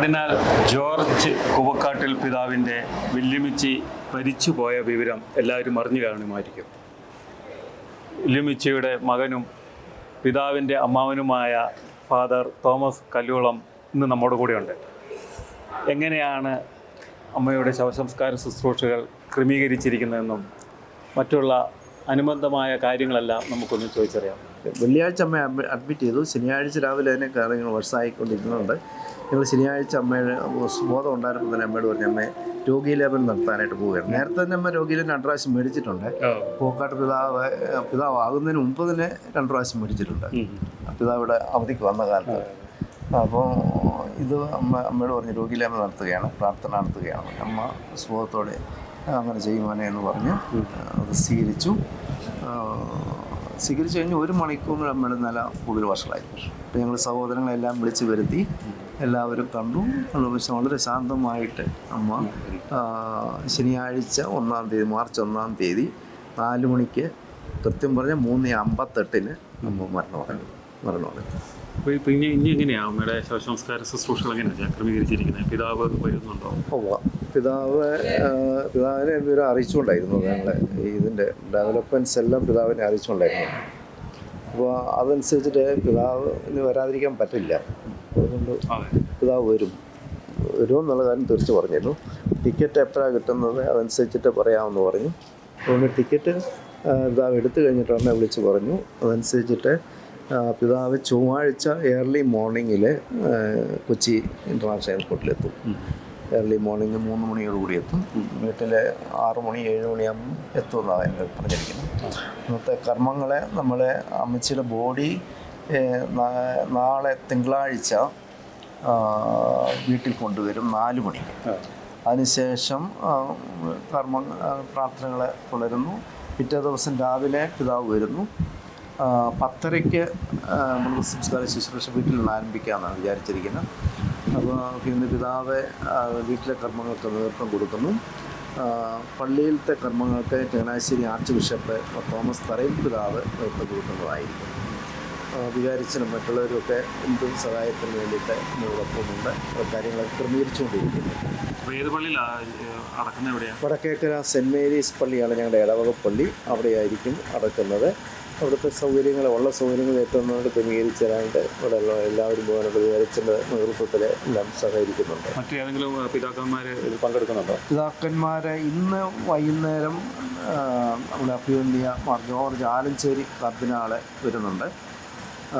Cardinal George കുവക്കാട്ടിൽ പിതാവിന്റെ വെല്ലുമിച്ചി മരിച്ചുപോയ വിവരം എല്ലാവരും അറിഞ്ഞു കാണുമായിരിക്കും. വെല്ലുമിച്ചിയുടെ മകനും പിതാവിന്റെ അമ്മാവനുമായ ഫാദർ തോമസ് കല്ലുവളം ഇന്ന് നമ്മുടെ കൂടെയുണ്ട്. എങ്ങനെയാണ് അമ്മയുടെ ശവസംസ്കാര ശുശ്രൂഷകൾ ക്രമീകരിച്ചിരിക്കുന്നതെന്നും മറ്റുള്ള അനുബന്ധമായ കാര്യങ്ങളെല്ലാം നമുക്കൊന്ന് ചോദിച്ചറിയാം. വെള്ളിയാഴ്ച അമ്മയെ അഡ്മിറ്റ് ചെയ്തു. ശനിയാഴ്ച രാവിലെ തന്നെ കാര്യങ്ങൾ വർഷമായിക്കൊണ്ടിരിക്കുന്നുണ്ട് ഞങ്ങൾ ശനിയാഴ്ച അമ്മയുടെ ബോധം ഉണ്ടായിരുന്നു തന്നെ അമ്മയോട് പറഞ്ഞു അമ്മയെ രോഗീലേപനം നടത്താനായിട്ട് പോവുകയാണ്. നേരത്തെ തന്നെ അമ്മ രോഗീലേപനം രണ്ട് പ്രാവശ്യം മേടിച്ചിട്ടുണ്ട്. പൂക്കാട്ട് പിതാവ് പിതാവ് ആകുന്നതിന് മുമ്പ് തന്നെ രണ്ട് പ്രാവശ്യം മേടിച്ചിട്ടുണ്ട്. പിതാവിടെ അവധിക്ക് വന്ന കാലത്ത്. അപ്പോൾ ഇത് അമ്മ അമ്മയോട് പറഞ്ഞു രോഗീലേപനം നടത്തുകയാണ് പ്രാർത്ഥന നടത്തുകയാണ്. അമ്മ സുഖത്തോടെ അങ്ങനെ ചെയ്യുവാനേ എന്ന് പറഞ്ഞ് അത് സ്വീകരിച്ചു. സ്വീകരിച്ചു കഴിഞ്ഞ് ഒരു മണിക്കൂറിന് നമ്മൾ നില കൂടുതൽ വഷളായി അപ്പോൾ ഞങ്ങൾ സഹോദരങ്ങളെല്ലാം വിളിച്ചു വരുത്തി എല്ലാവരും കണ്ടു. പക്ഷെ വളരെ ശാന്തമായിട്ട് അമ്മ ശനിയാഴ്ച ഒന്നാം തീയതി മാർച്ച് ഒന്നാം തീയതി നാല് മണിക്ക് കൃത്യം പറഞ്ഞ മൂന്ന് അമ്പത്തെട്ടിന് അമ്മ മരണമടങ്ങി മരണമടങ്ങി അപ്പോൾ ഇപ്പോൾ ഇനി ഇനി എങ്ങനെയാണ് അമ്മയുടെ ശവസംസ്കാര ശുശ്രൂഷകൾ എങ്ങനെയാണ് ക്രമീകരിച്ചിരിക്കുന്നത്? പിതാവ് വരുന്നുണ്ടോ. പിതാവ് പിതാവിനെ ഇവരെ അറിയിച്ചുകൊണ്ടായിരുന്നു. ഞങ്ങൾ ഇതിന്റെ ഡെവലപ്മെന്റ്സ് എല്ലാം പിതാവിനെ അറിയിച്ചുകൊണ്ടായിരുന്നു. അപ്പോൾ അതനുസരിച്ചിട്ട് പിതാവിന് വരാതിരിക്കാൻ പറ്റില്ല. അതുകൊണ്ട് അതെ. പിതാവ് വരും. വരുമെന്നുള്ള കാര്യം തിരിച്ചു പറഞ്ഞിരുന്നു. ടിക്കറ്റ് എപ്പോഴാണ് കിട്ടുന്നത് അതനുസരിച്ചിട്ട് പറയാമെന്ന് പറഞ്ഞു. അതുകൊണ്ട് ടിക്കറ്റ് പിതാവ് എടുത്തു കഴിഞ്ഞിട്ട് എന്നെ വിളിച്ച് പറഞ്ഞു. അതനുസരിച്ചിട്ട് പിതാവ് ചൊവ്വാഴ്ച ഏർലി മോർണിംഗിൽ കൊച്ചി ഇന്റർനാഷണൽ എയർപോർട്ടിലെത്തും ഏർലി മോർണിംഗ് മൂന്ന് മണിയോടുകൂടി എത്തും. വീട്ടിൽ ആറ് മണി ഏഴ് മണിയാകുമ്പോൾ എത്തുമെന്നാണ് എന്റെ പറഞ്ഞിരിക്കുന്നത്. ഇന്നത്തെ കർമ്മങ്ങളെ നമ്മളെ അമ്മച്ചിയുടെ ബോഡി നാളെ തിങ്കളാഴ്ച വീട്ടിൽ കൊണ്ടുവരും നാല് മണി അതിനുശേഷം കർമ്മ പ്രാർത്ഥനകളെ തുടരുന്നു പിറ്റേ ദിവസം രാവിലെ പിതാവ് വരുന്നു. പത്തരയ്ക്ക് നമ്മൾ സംസ്കാര ശുശ്രൂഷ വീട്ടിൽ നിന്ന് ആരംഭിക്കാമെന്നാണ് വിചാരിച്ചിരിക്കുന്നത്. അപ്പോൾ ഇന്ന് പിതാവ് വീട്ടിലെ കർമ്മങ്ങൾക്ക് നേതൃത്വം കൊടുക്കുന്നു. പള്ളിയിലത്തെ കർമ്മങ്ങൾക്ക് ചങ്ങനാശ്ശേരി ആർച്ച് ബിഷപ്പ് തോമസ് തറയിൽ പിതാവ് നേതൃത്വം കൊടുക്കുന്നതായിരിക്കും. വികാരിച്ചിനും മറ്റുള്ളവരുമൊക്കെ എന്തും സഹായത്തിന് വേണ്ടിയിട്ട് നമ്മളൊപ്പമുണ്ട് കാര്യങ്ങൾ ക്രമീകരിച്ചുകൊണ്ടിരിക്കുന്നു. ഏത് പള്ളിയിലാണ് വടക്കേക്കര സെന്റ് മേരീസ് പള്ളിയാണ് ഞങ്ങളുടെ ഇടവക പള്ളി. അവിടെയായിരിക്കും അടക്കുന്നത്. അവിടുത്തെ സൗകര്യങ്ങൾ ഉള്ള സൗകര്യങ്ങൾ ഏറ്റവും നന്നായിട്ട് ക്രമീകരിച്ചു തരാനായിട്ട് ഇവിടെ ഉള്ള എല്ലാവരും വികാരിച്ചന്റെ നേതൃത്വത്തിൽ എല്ലാം സഹകരിക്കുന്നുണ്ട്. മറ്റേതെങ്കിലും പിതാക്കന്മാരെ പങ്കെടുക്കുന്നുണ്ടോ? പിതാക്കന്മാരെ ഇന്ന് വൈകുന്നേരം നമ്മുടെ അഭിവന്യ മാർ ജോർജ് ആലഞ്ചേരി കർദിനാളെ വരുന്നുണ്ട്. പിതാവിലെ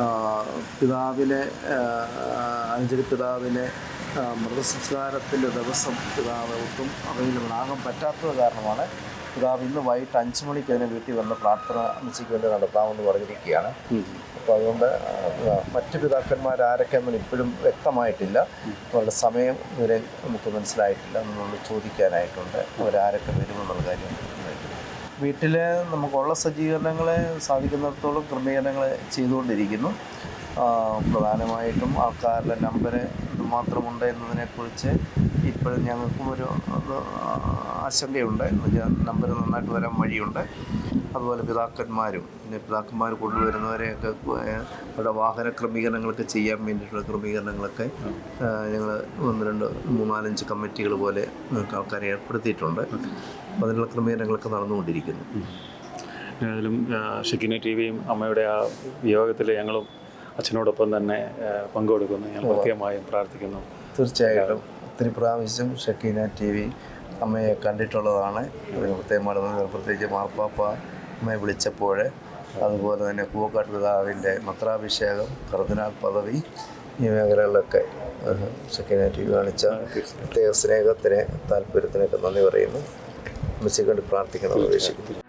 പിതാവിനെ പിതാവിലെ ആലഞ്ചേരി പിതാവിനെ മൃതസംസ്കാരത്തിന്റെ ദിവസം പിതാവ് ഒട്ടും അവൈലബിൾ ആകാൻ പറ്റാത്തത് കാരണമാണ് പിതാവ് ഇന്ന് വൈകിട്ട് അഞ്ച് മണിക്ക് അതിനെ വീട്ടിൽ വന്ന് പ്രാർത്ഥന അമ്മച്ചിക്ക് വേണ്ടി നടത്താമെന്ന് പറഞ്ഞിരിക്കുകയാണ്. അപ്പോൾ അതുകൊണ്ട് മറ്റു പിതാക്കന്മാർ ആരൊക്കെയെന്ന് ഇപ്പോഴും വ്യക്തമായിട്ടില്ല. അവരുടെ സമയം ഇവരെ നമുക്ക് മനസ്സിലായിട്ടില്ല. എന്നുള്ള ചോദിക്കാനായിട്ടുണ്ട്. അവരാരൊക്കെ വരുമെന്നുള്ള കാര്യം വീട്ടിൽ നമുക്കുള്ള സജ്ജീകരണങ്ങളെ സാധിക്കുന്നിടത്തോളം ക്രമീകരണങ്ങൾ ചെയ്തുകൊണ്ടിരിക്കുന്നു. പ്രധാനമായിട്ടും ആൾക്കാരുടെ നമ്പർ എന്തുമാത്രമുണ്ട് എന്നതിനെക്കുറിച്ച് ഇപ്പോഴും ഞങ്ങൾക്കും ഒരു ആശങ്കയുണ്ട്. നമ്പർ നന്നായിട്ട് വരാൻ വഴിയുണ്ട്. അതുപോലെ പിതാക്കന്മാരും പിന്നെ പിതാക്കന്മാർ കൊണ്ടുവരുന്നവരെയൊക്കെ അവിടെ വാഹന ക്രമീകരണങ്ങളൊക്കെ ചെയ്യാൻ വേണ്ടിയിട്ടുള്ള ക്രമീകരണങ്ങളൊക്കെ ഞങ്ങൾ ഒന്ന് രണ്ട് മൂന്നാലഞ്ച് കമ്മിറ്റികൾ പോലെ ആൾക്കാരെ ഏർപ്പെടുത്തിയിട്ടുണ്ട്. അപ്പോൾ അതിനുള്ള ക്രമീകരണങ്ങളൊക്കെ നടന്നുകൊണ്ടിരിക്കുന്നു. ഏതായാലും ഷെക്കിന ടി വിയും അമ്മയുടെ ആ വിയോഗത്തിൽ ഞങ്ങളും അച്ഛനോടൊപ്പം തന്നെ പങ്കുകൊടുക്കുന്നു പങ്കെടുക്കുന്നു. ഞാൻ പ്രത്യേകമായും പ്രാർത്ഥിക്കുന്നു. തീർച്ചയായിട്ടും. ഒത്തിരി പ്രാവശ്യം ഷക്കീന ടി വി അമ്മയെ കണ്ടിട്ടുള്ളതാണ്. പ്രത്യേകം പ്രത്യേകിച്ച് മാർപ്പാപ്പ അമ്മയെ വിളിച്ചപ്പോൾ അതുപോലെ തന്നെ പിതാവിന്റെ മത്രാഭിഷേകം കർദിനാൾ പദവി ഈ മേഖലകളിലൊക്കെ ഷക്കീന ടി വി കാണിച്ച പ്രത്യേക സ്നേഹത്തിന് താല്പര്യത്തിനൊക്കെ നന്ദി പറയുന്നു. കണ്ട് പ്രാർത്ഥിക്കണം അപേക്ഷിക്കുന്നു.